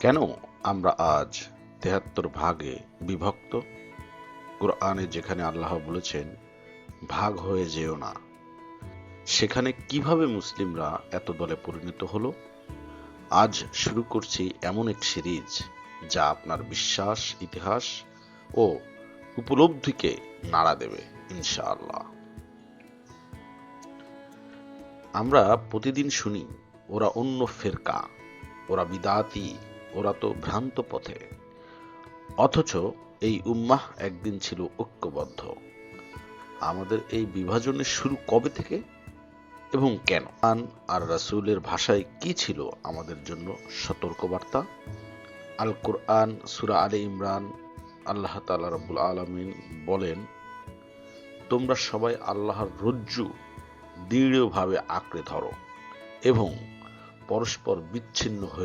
কেন আমরা আজ তেহাত্তর ভাগে বিভক্ত? কোরআনে যেখানে আল্লাহ বলেছেন, ভাগ হয়ে যেও না। সেখানে কীভাবে মুসলিমরা এত দলে পরিণত হলো? আজ শুরু করছি এমন এক সিরিজ যা আপনার বিশ্বাস, ইতিহাস ও উপলব্ধিকে নাড়া দেবে, ইনশাআল্লাহ। আমরা প্রতিদিন শুনি, ওরা অন্য ফেরকা, ওরা বিদাতি ওরা তো ভ্রান্ত পথে। অথচ এই উম্মাহ একদিন ছিল ঐক্যবদ্ধ। আমাদের এই বিভাজনের শুরু কবে থেকে এবং কেন? আন আর রাসূলের ভাষায় কি ছিল আমাদের জন্য সতর্কবার্তা? আল কোরআন সুরা আলী ইমরান, আল্লাহ তালা রাব্বুল আলামিন বলেন, তোমরা সবাই আল্লাহর রজ্জু দৃঢ়ভাবে আঁকড়ে ধরো এবং পরস্পর বিচ্ছিন্ন হয়ে